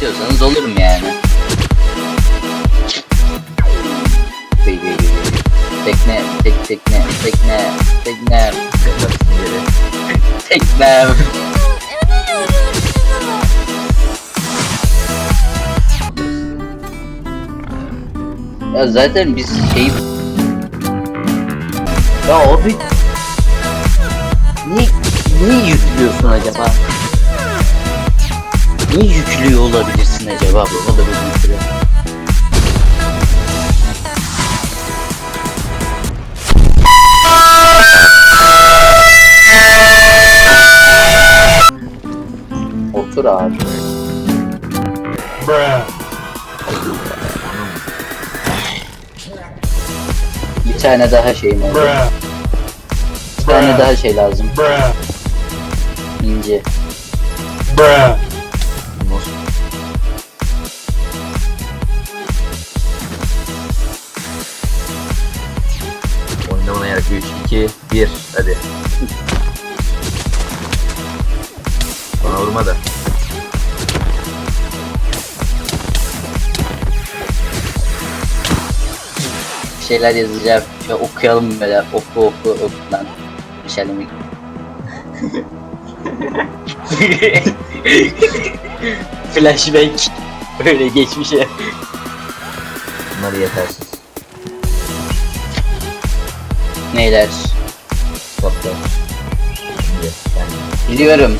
istiyorsanız olurum yani. Tekne, tek tekne, tekne, tekne, tekne. Ya zaten biz şey... Ya abi... Niye, niye yüklüyorsun acaba? Niye yüklüyor olabilirsin acaba bu kadar uzun süre? Otur abi. Bir tane daha şeyim oldu. Bir tane daha şey lazım. İnce. Mos. 3, 2, 1. Hadi. Bana vurma da. Bir şeyler yazacağım. Şöyle okuyalım böyle. Oku oku oku lan. Bir şeyler mi? Flashback. Böyle geçmişe. Bunlar yetersiz. Neyler? Yani Biliyorum.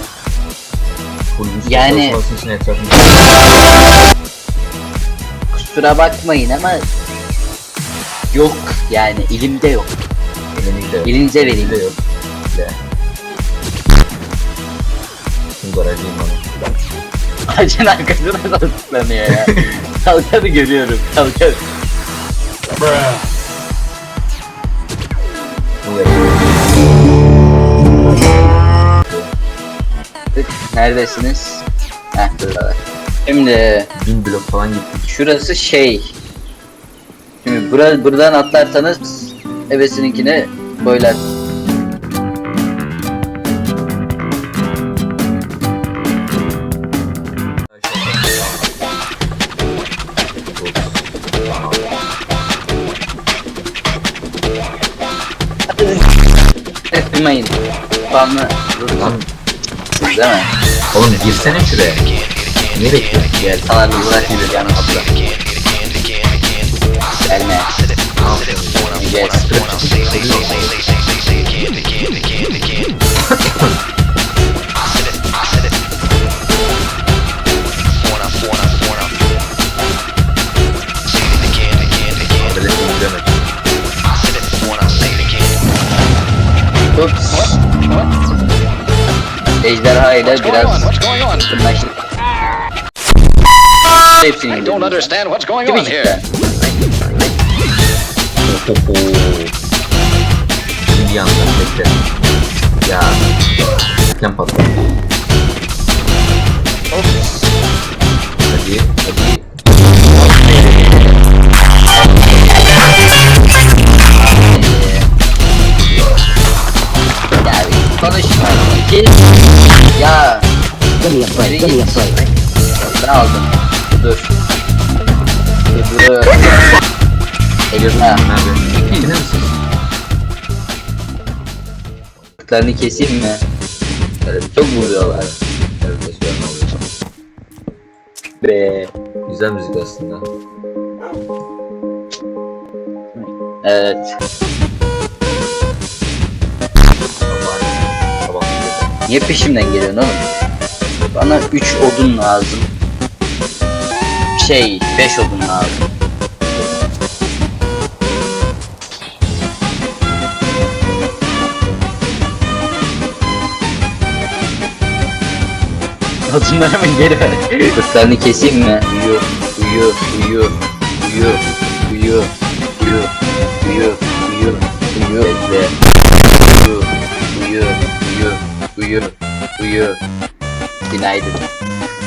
Yani- çalışması için etrafında Kusura bakmayın ama yok yani elimde yok. elimizde yok. Elinize vereyim. Elimizde yok. De. Şimdi garajıyım bana. Ağacın arkasına da ıslanıyor ya. Kalkanı görüyorum. Kalkan. Garajı. Neredesiniz? Heh buradalar. Şimdi Bin blok falan gittik. şurası şey. Şimdi bura, buradan atlarsanız ebesininkine boylar. Etmeyin. Spamlı Lan değil mi? oğlum girsene şuraya. Niye bekliyorsun? Gel. Sana bir uğraş gibi yanı kapıda. dur. Ejderha ile biraz yakınlaştık. Hepsini indirdim. Gibicik be. Topu. Bir yandan bekle. Ya. Reklam patladı. Geri git. Ben aldım. Dur. Dur dur. Nerede? Misin? Kırklarını keseyim mi? Böyle çok vuruyorlar. Evet, ne? Be. Güzel müzik aslında. Evet. Niye peşimden geliyorsun oğlum? Bana 3 odun lazım. Şey 5 odun lazım. Odunları mı geri ver? Kırklarını keseyim mi? Uyu, uyu, uyu, uyu, uyu, uyu, uyu, uyu, uyu, ve uyu, uyu, uyu, uyu, uyu. United.